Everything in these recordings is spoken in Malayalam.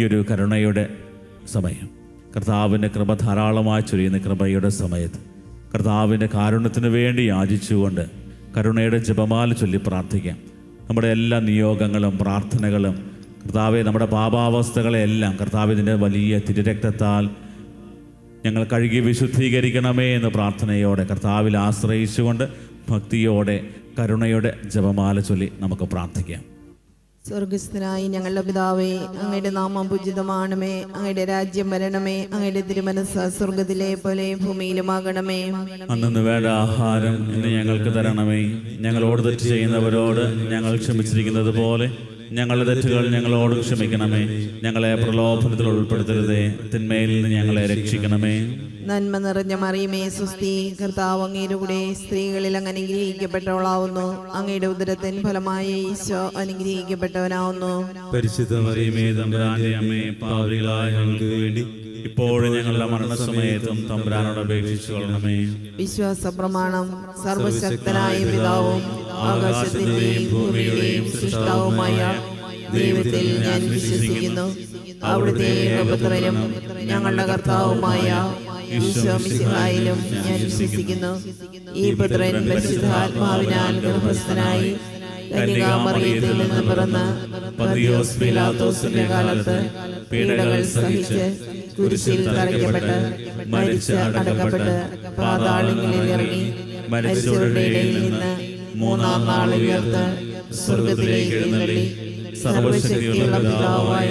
ഈ ഒരു കരുണയുടെ സമയം. കർത്താവിന്റെ കൃപ ധാരാളമായി ചൊരിയുന്ന കൃപയുടെ സമയത്ത് കർത്താവിന്റെ കാരുണ്യത്തിന് വേണ്ടി യാചിച്ചുകൊണ്ട് കരുണയുടെ ജപമാല ചൊല്ലി പ്രാർത്ഥിക്കാം. നമ്മുടെ എല്ലാ നിയോഗങ്ങളും പ്രാർത്ഥനകളും കർത്താവെ നമ്മുടെ പാപാവസ്ഥകളെല്ലാം കർത്താവിന്റെ വലിയ തിരുരക്തത്താൽ ഞങ്ങൾ കഴുകി വിശുദ്ധീകരിക്കണമേ എന്ന് പ്രാർത്ഥനയോടെ കർത്താവിൽ ആശ്രയിച്ചുകൊണ്ട് ഭക്തിയോടെ കരുണയുടെ ജപമാല ചൊല്ലി നമുക്ക് പ്രാർത്ഥിക്കാം. സ്വർഗസ്ഥനായി ഞങ്ങളുടെ പിതാവേ അങ്ങയുടെ നാമം പൂജിതമാണമേ അങ്ങയുടെ രാജ്യം വരണമേ അങ്ങയുടെ തിരുമനസ് സ്വർഗത്തിലെ പോലെ ഭൂമിയിലുമാകണമേ. അന്നു വേണ്ട ആഹാരം ഇന്ന് ഞങ്ങൾക്ക് തരണമേ. ഞങ്ങളോട് തെറ്റ് ചെയ്യുന്നവരോട് ഞങ്ങൾ ക്ഷമിച്ചിരിക്കുന്നത് പോലെ ഞങ്ങളുടെ തെറ്റുകൾ ഞങ്ങളോട് ക്ഷമിക്കണമേ. ഞങ്ങളെ പ്രലോഭനത്തിൽ ഉൾപ്പെടുത്തരുതേ. തിന്മയിൽ നിന്ന് ഞങ്ങളെ രക്ഷിക്കണമേ. നന്മ നിറഞ്ഞ മറിയമേ സുസ്തി കർത്താവ് അങ്ങയുടെ കൂടെ സ്ത്രീകളിൽ അങ്ങ് അനുഗ്രഹിക്കപ്പെട്ടവളാവുന്നു അങ്ങയുടെ ഉദരത്തിൻ ഫലമായി ഈശോ അനുഗ്രഹിക്കപ്പെട്ടവനാവുന്നു. പരിശുദ്ധ മറിയമേ തമ്പുരാന്റെ അമ്മേ പാവികളായ ഞങ്ങൾക്ക് വേണ്ടി ഇപ്പോഴും ഞങ്ങളുടെ മരണസമയത്തും തമ്പുരാനോട് അപേക്ഷിച്ചു കൊള്ളണമേ. വിശ്വാസ പ്രമാണം സർവശക്തനായ പിതാവും ആകാശത്തിന്റെയും ഭൂമിയുടെയും സൃഷ്ടാവുമായ ദൈവത്തിൽ ഞാൻ വിശ്വസിക്കുന്നു. അവിടുത്തെ ഏകപുത്രനും ഞങ്ങളുടെ കർത്താവുമായ ഈശോ മിശിഹായിലും ഞാൻ വിശ്വസിക്കുന്നു. ഈ പുത്രൻ പരിശുദ്ധാത്മാവിനാൽ ഗർഭസ്ഥനായി കന്യകാമറിയത്തിൽ നിന്ന് പിറന്ന പതിയോസ് പിലാത്തോസിന്റെ കാലത്ത് പീഡകൾ സഹിച്ച് കുരിശിൽ തറയ്ക്കപ്പെട്ട് മരിച്ച് അടക്കപ്പെട്ട് പാതാളങ്ങളിൽ ഇറങ്ങി മരിച്ചവരുടെ ഇടയിൽ നിന്ന് മൂന്നാം നാൾ ഉയർത്ത് സ്വർഗത്തിലേക്ക് എഴുന്നള്ളി. സർവശക്തിയുള്ള പിതാവായ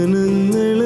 반응을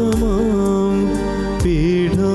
രാമ പീഠാസഹന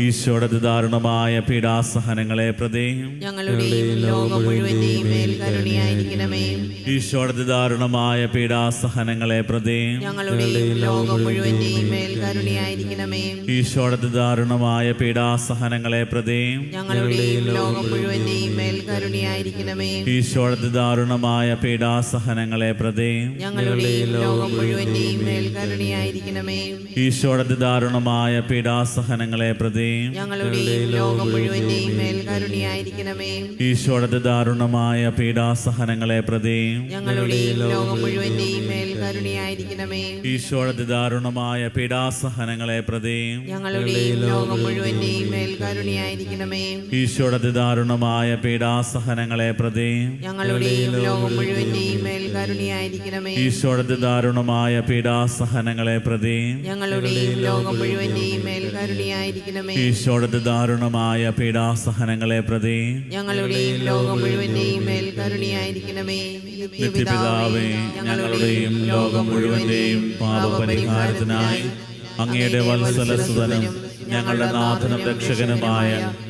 ഈശോയുടെ ദാരുണമായ പീഡാസഹനങ്ങളെ പ്രതിയും ഈശോയുടെ ദാരുണമായ പീഡാസഹനങ്ങളെ പ്രതിയും ഈശോയുടെ ദാരുണമായ പീഡാസഹനങ്ങളെ പ്രതിയും ഈശോയുടെ ദാരുണമായ പീഡാസഹനങ്ങളെ പ്രതിയും ഈശോയുടെ ദാരുണമായ പീഡാസഹനങ്ങളെ പ്രതിയും ഞങ്ങളുടെയും ലോകം മുഴുവന്റെയും മേൽ കരുണയായിരിക്കണമേ. ദാരുണമായ പീഡാസഹനങ്ങളെ പ്രതിയും ഞങ്ങളുടെയും ലോകം മുഴുവന്റെയും മേൽ കരുണയായിരിക്കണമേ. ഈശോയുടെ ദാരുണമായ പീഡാസഹനങ്ങളെ പ്രതിയും ഞങ്ങളുടെയും ലോകം മുഴുവന്റെയും മേൽ കരുണയായിരിക്കണമേ. ദാരുണമായ പീഡാസഹനങ്ങളെ പ്രതിയും ഞങ്ങളുടെയും ലോകം മുഴുവന്റെയും മേൽ കരുണയായിരിക്കണമേ. ഈശോടത്തെ ദാരുണമായ പീഡാസഹനങ്ങളെ പ്രതി ഞങ്ങളുടെയും ലോകം മുഴുവന്റെയും മേൽ കരുണയായിരിക്കണമേ. ഈശോടത്തെ ദാരുണമായ പീഡാസഹനങ്ങളെ പ്രതി ഞങ്ങളുടെയും ലോകം മുഴുവന്റെയും മേൽ കരുണയായിരിക്കണമേ. നിത്യപിതാവേ ഞങ്ങളുടെയും ലോകം മുഴുവന്റെയും പാപപരിഹാരത്തിനായി അങ്ങയുടെ വത്സല സുതനും ഞങ്ങളുടെ നാഥനും രക്ഷകനുമായ